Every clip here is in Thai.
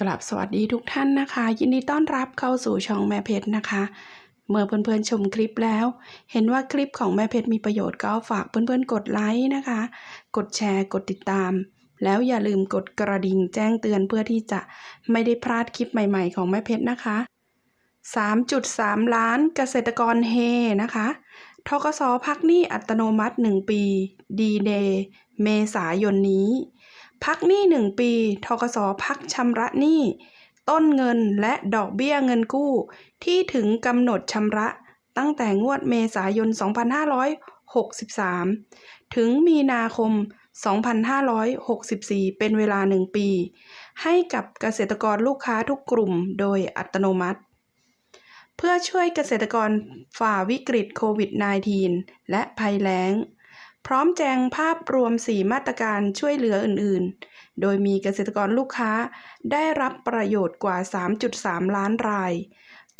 กลับสวัสดีทุกท่านนะคะ ยินดีต้อนรับเข้าสู่ช่องแม่เพชรนะคะ เมื่อเพื่อนๆชมคลิปแล้ว เห็นว่าคลิปของแม่เพชรมีประโยชน์ก็ฝากเพื่อนๆกดไลค์นะคะ กดแชร์กดติดตาม แล้วอย่าลืมกดกระดิ่งแจ้งเตือนเพื่อที่จะไม่ได้พลาดคลิปใหม่ๆของแม่เพชรนะคะ 3.3 ล้านเกษตรกรเฮนะคะทกสพักหนี้อัตโนมัติ 1 ปี ดีเดย์เมษายนนี้ พักหนี้1ปีทกสพักชำระหนี้ ต้นเงินและดอกเบี้ยเงินกู้ ที่ถึงกำหนดชำระตั้งแต่งวดเมษายน 2563 ถึงมีนาคม 2564 เป็นเวลา 1 ปี ให้กับเกษตรกรลูกค้าทุกกลุ่มโดยอัตโนมัติ เพื่อช่วยเกษตรกรฝ่าวิกฤตโควิด -19 และภัยแล้ง พร้อมแจงภาพรวม 4 มาตรการช่วยเหลืออื่น ๆ โดยมีเกษตรกรลูกค้าได้รับประโยชน์กว่า 3.3 ล้านราย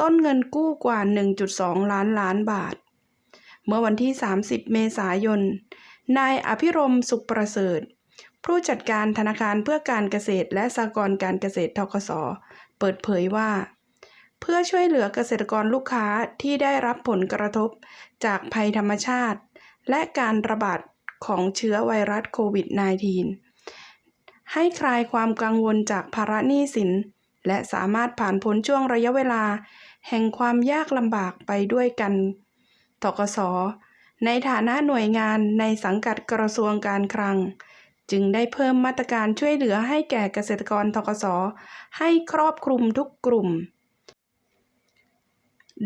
ต้นเงินกู้กว่า 1.2 ล้านล้านบาท เมื่อวันที่ 30 เมษายน นายอภิรมสุขประเสริฐ ผู้จัดการธนาคารเพื่อการเกษตรและสหกรณ์การเกษตรทกส เปิดเผยว่าเพื่อช่วยเหลือเกษตรกรลูกค้าที่ได้รับผลกระทบจากภัยธรรมชาติ และการระบาดของเชื้อไวรัสโควิด -19 ให้คลายความกังวลจากภาระหนี้สิน และสามารถผ่านพ้นช่วงระยะเวลา แห่งความยากลำบากไปด้วยกันทกสในฐานะหน่วยงานในสังกัดกระทรวงการคลัง จึงได้เพิ่มมาตรการช่วยเหลือให้แก่เกษตรกรทกสให้ครอบคลุมทุกกลุ่ม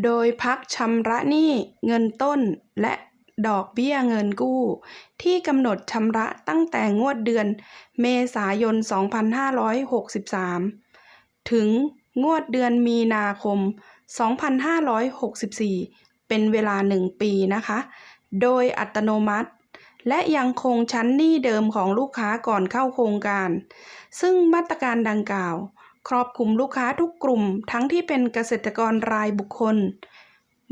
โดยพักชำระหนี้เงินต้นและ ดอกเบี้ยเงินกู้ ที่กำหนดชำระตั้งแต่งวดเดือน เมษายน 2563 ถึงงวดเดือนมีนาคม 2564 เป็นเวลา 1 ปีนะคะ โดยอัตโนมัติ และยังคงชั้นหนี้เดิมของลูกค้าก่อนเข้าโครงการ ซึ่งมาตรการดังกล่าว ครอบคลุมลูกค้าทุกกลุ่มทั้งที่เป็นเกษตรกรรายบุคคล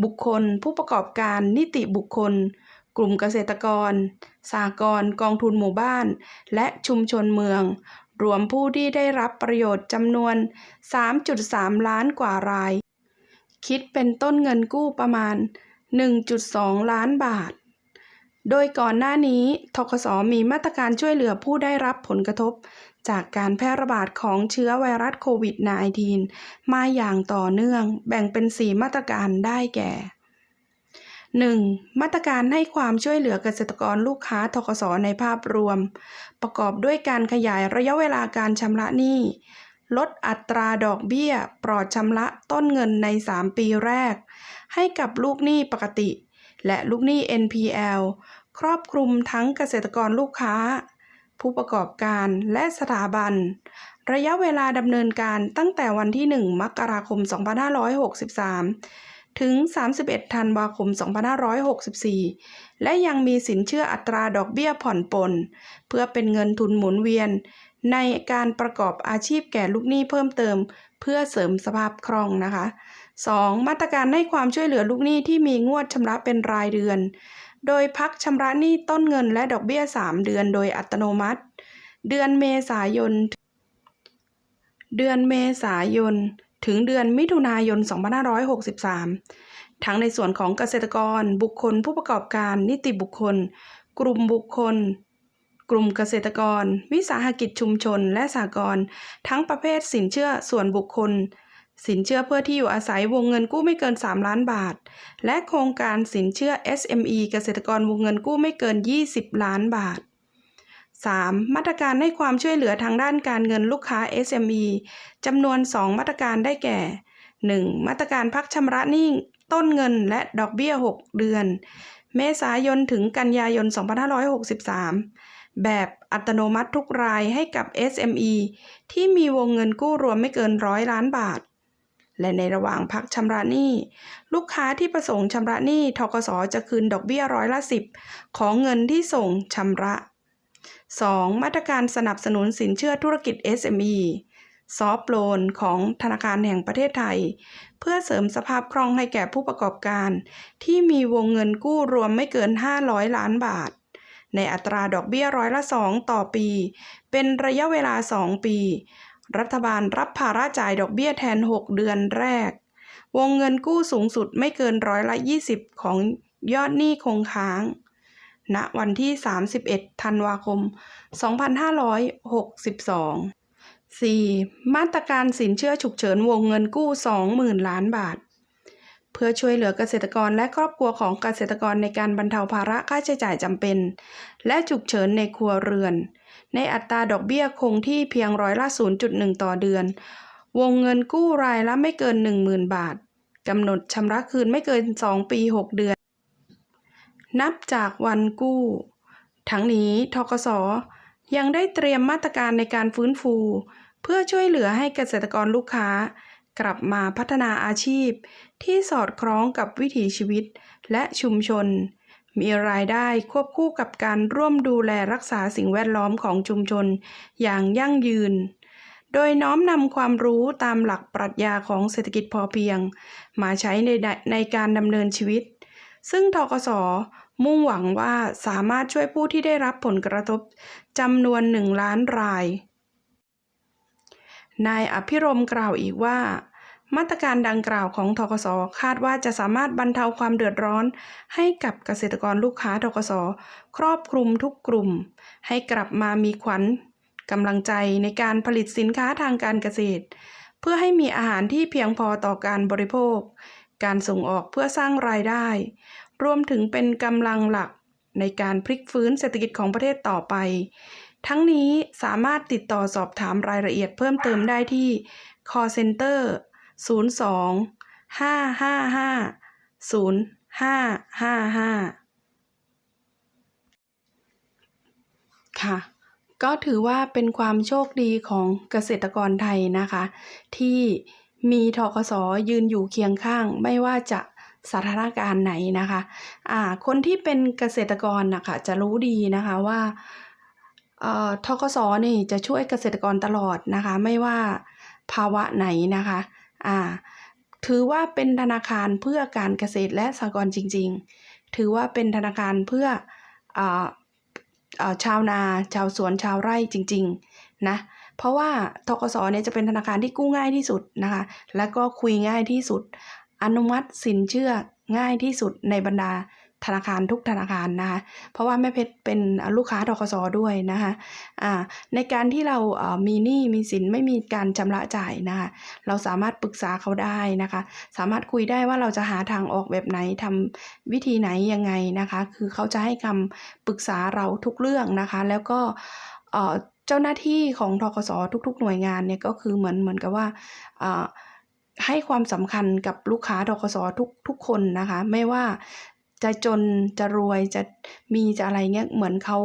บุคคล ผู้ประกอบการ นิติบุคคล กลุ่มเกษตรกร สหกรณ์ กองทุนหมู่บ้าน และชุมชนเมือง รวมผู้ที่ได้รับประโยชน์จำนวน 3.3 ล้านกว่าราย คิดเป็นต้นเงินกู้ประมาณ 1.2 ล้านบาท โดยก่อนหน้านี้ ทกสมีมาตรการช่วยเหลือผู้ได้รับผลกระทบ จากการแพร่ระบาดของเชื้อไวรัสโควิด -19 มาอย่างต่อเนื่องแบ่งเป็น 4 มาตรการได้แก่ 1. มาตรการให้ความช่วยเหลือเกษตรกรลูกค้าทกสในภาพรวม ประกอบด้วยการขยายระยะเวลาการชำระหนี้ ลดอัตราดอกเบี้ย ปลอดชำระต้นเงินใน 3 ปีแรก ให้กับลูกหนี้ปกติ และลูกหนี้ NPL ครอบคลุมทั้งเกษตรกรลูกค้า ผู้ประกอบการและสถาบัน ระยะเวลาดำเนินการตั้งแต่วันที่ 1 มกราคม 2563 ถึง 31 ธันวาคม 2564 และยังมีสินเชื่ออัตราดอกเบี้ยผ่อนปลนเพื่อเป็นเงินทุนหมุนเวียน ในการประกอบอาชีพแก่ลูกหนี้เพิ่มเติม เพื่อเสริมสภาพคล่องนะคะ 2. มาตรการให้ความช่วยเหลือลูกหนี้ที่มีงวดชำระเป็นรายเดือน โดยพักชำระหนี้ต้นเงินและดอกเบี้ย 3 เดือนโดยอัตโนมัติ เดือนเมษายน เดือนเมษายน ถึงเดือนมิถุนายน 2563 ทั้งในส่วนของเกษตรกร บุคคลผู้ประกอบการ นิติบุคคล กลุ่มบุคคล กลุ่มเกษตรกร วิสาหกิจชุมชน และสหกรณ์ทั้งประเภทสินเชื่อส่วนบุคคล สินเชื่อเพื่อที่อยู่อาศัยวงเงินกู้ไม่เกิน 3 ล้านบาท และโครงการสินเชื่อ SME เกษตรกรวงเงินกู้ไม่เกิน 20 ล้านบาท 3. มาตรการให้ความช่วยเหลือทางด้านการเงินลูกค้า SME จำนวน 2 มาตรการได้แก่ 1. มาตรการพักชำระหนี้ต้นเงินและดอกเบี้ย 6 เดือน เมษายนถึงกันยายน 2563 แบบอัตโนมัติทุกรายให้กับ SME ที่มีวงเงินกู้รวมไม่เกินร้อยล้านบาท และในระหว่างพักชำระหนี้ ลูกค้าที่ประสงค์ชำระหนี้ทกสจะคืนดอกเบี้ยร้อยละ10ของเงินที่ส่งชำระ 2. มาตรการสนับสนุนสินเชื่อธุรกิจ SME ซอฟโลนของธนาคารแห่งประเทศไทย เพื่อเสริมสภาพคล่องให้แก่ผู้ประกอบการ ที่มีวงเงินกู้รวมไม่เกิน 500 ล้านบาท ในอัตราดอกเบี้ยร้อยละ 2 ต่อปี เป็นระยะเวลา 2 ปี รัฐบาลรับภาระจ่ายดอกเบี้ยแทน 6 เดือนแรก วงเงินกู้สูงสุดไม่เกินร้อยละ 20 ของยอดหนี้คงค้าง ณ วันที่ 31 ธันวาคม 2562 4. มาตรการสินเชื่อฉุกเฉินวงเงินกู้ 20,000 ล้านบาท เพื่อช่วยเหลือเกษตรกรและครอบครัวของเกษตรกรในการบรรเทาภาระค่าใช้จ่ายจำเป็น และฉุกเฉินในครัวเรือน ในอัตราดอกเบี้ยคงที่เพียงร้อยละ 0.1 ต่อเดือน วงเงินกู้รายละไม่เกิน 10,000 บาทกำหนดชำระคืนไม่เกิน 2 ปี 6 เดือน นับจากวันกู้ ทั้งนี้ทกสยังได้เตรียมมาตรการในการฟื้นฟู เพื่อช่วยเหลือให้เกษตรกรลูกค้า กลับมาพัฒนาอาชีพ ที่สอดคล้องกับวิถีชีวิตและชุมชน มีรายได้ควบคู่กับการร่วมดูแลรักษาสิ่งแวดล้อมของชุมชนอย่างยั่งยืน โดยน้อมนำความรู้ตามหลักปรัชญาของเศรษฐกิจพอเพียง มาใช้ในในการดำเนินชีวิต ซึ่งทกสมุ่งหวังว่าสามารถช่วยผู้ที่ได้รับผลกระทบจำนวนหนึ่งล้านราย นายอภิรมกล่าวอีกว่า มาตรการดังกล่าวของทกสคาดว่าจะสามารถบรรเทาความเดือดร้อน ให้กับเกษตรกรลูกค้าทกสครอบคลุมทุกกลุ่ม ให้กลับมามีขวัญกำลังใจในการผลิตสินค้าทางการเกษตร เพื่อให้มีอาหารที่เพียงพอต่อการบริโภค การส่งออกเพื่อสร้างรายได้ รวมถึงเป็นกำลังหลักในการพลิกฟื้นเศรษฐกิจของประเทศต่อไป ทั้งนี้สามารถติดต่อสอบถามรายละเอียดเพิ่มเติมได้ที่ call center 02 555 0555 ค่ะ ก็ถือว่าเป็นความโชคดีของเกษตรกรไทยนะคะ ที่มีทกสยืนอยู่เคียงข้างไม่ว่าจะสถานการณ์ไหนนะคะ อ่า คนที่เป็นเกษตรกรนะคะจะรู้ดีนะคะว่า ทกสนี่จะช่วยเกษตรกรตลอดนะคะ ไม่ว่าภาวะไหนนะคะอ่าถือว่าเป็นธนาคารเพื่อการเกษตรและสหกรณ์จริง ๆ ถือว่าเป็นธนาคารเพื่อออชาวนาชาวสวนชาวไร่จริง ๆ นะ เพราะว่าทกสเนี่ยจะเป็นธนาคารที่กู้ง่ายที่สุดนะคะ แล้วก็คุยง่ายที่สุด อนุมัติสินเชื่อง่ายที่สุดในบรรดา ธนาคารทุกธนาคารนะคะเพราะว่าแม่เพชรเป็นลูกค้าทกสด้วยนะคะอ่าในการที่เรามีหนี้มีสินไม่มีการชำระจ่ายนะคะเราสามารถปรึกษาเขาได้นะคะ สามารถคุยได้ว่าเราจะหาทางออกแบบไหนทำวิธีไหนยังไงนะคะ คือเขาจะให้คำปรึกษาเราทุกเรื่องนะคะ แล้วก็เจ้าหน้าที่ของทกสทุก ๆ หน่วยงานเนี่ยก็คือเหมือนเหมือนกับว่าให้ความสำคัญกับลูกค้าทกสทุกทุกคนนะคะ ไม่ว่า จะจนจะรวยจะมีจะอะไรเงี้ยเหมือนเขา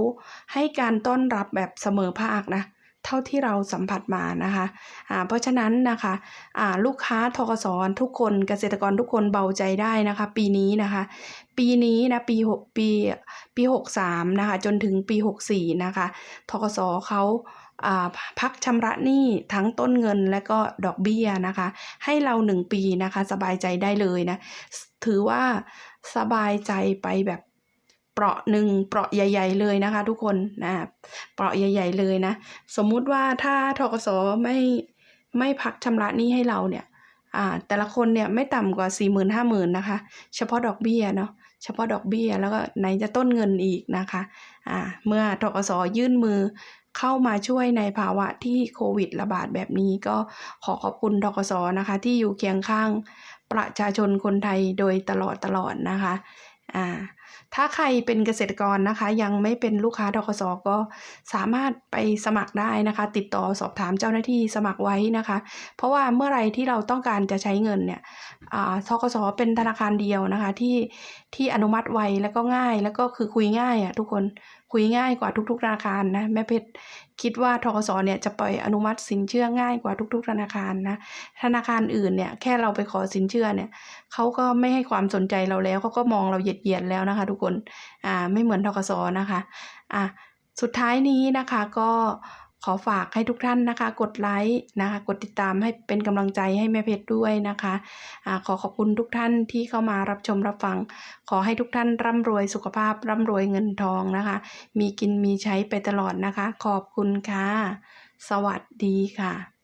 ให้การต้อนรับแบบเสมอภาคนะเท่าที่เราสัมผัสมานะคะอ่าเพราะฉะนั้นนะคะอ่าลูกค้าทกสทุกคนเกษตรกรทุกคนเบาใจได้นะคะ ปีนี้นะคะ ปีนี้นะปีหกปีปีหกสามนะคะจนถึงปีหกสี่นะคะทกสเขาอ่าพักชำระหนี้ทั้งต้นเงินและก็ดอกเบี้ยนะคะ ให้เราหนึ่งปีนะคะ สบายใจได้เลยนะ ถือว่า สบายใจไปแบบเปราะหนึ่งเปราะใหญ่ ๆ เลยนะคะ ทุกคนนะเปราะใหญ่ ๆ เลยนะ สมมุติว่าถ้าทกสไม่ไม่พักชำระหนี้ให้เราเนี่ยอ่าแต่ละคนเนี่ยไม่ต่ำกว่าสี่หมื่นห้าหมื่นนะคะ เฉพาะดอกเบี้ยเนาะเฉพาะดอกเบี้ยแล้วก็ไหนจะต้นเงินอีกนะคะอ่าเมื่อทกสยื่นมือเข้ามาช่วยในภาวะที่โควิดระบาดแบบนี้ก็ขอขอบคุณทกสนะคะ ที่อยู่เคียงข้าง ประชาชนคนไทยโดยตลอดตลอดนะคะอ่าถ้าใครเป็นเกษตรกรนะคะ ยังไม่เป็นลูกค้าทกสก็สามารถไปสมัครได้นะคะ ติดต่อสอบถามเจ้าหน้าที่สมัครไว้นะคะ เพราะว่าเมื่อไรที่เราต้องการจะใช้เงินเนี่ยทกสเป็นธนาคารเดียวนะคะที่ที่อนุมัติไวแล้วก็ง่ายแล้วก็คือคุยง่ายอะ่ะทุกคนคุยง่ายกว่าทุกๆธนาคารนะแม่เพชรคิดว่าทกสเนี่ยจะปล่อยอนุมัติสินเชื่อง่ายกว่าทุก ๆ ธนาคารนะธนาคารอื่นเนี่ยแค่เราไปขอสินเชื่อเนี่ยเขาก็ไม่ให้ความสนใจเราแล้วเขาก็มองเราเหยียดเหยียดแล้วนะคะ ทุกคนอ่าไม่เหมือนทกสนะคะอะสุดท้ายนี้นะคะก็ ขอฝากให้ทุกท่านนะคะ กดไลค์นะคะ กดติดตามให้เป็นกำลังใจให้แม่เพชรด้วยนะคะอ่าขอขอบคุณทุกท่านที่เข้ามารับชมรับฟัง ขอให้ทุกท่านร่ำรวยสุขภาพร่ำรวยเงินทองนะคะ มีกินมีใช้ไปตลอดนะคะ ขอบคุณค่ะ สวัสดีค่ะ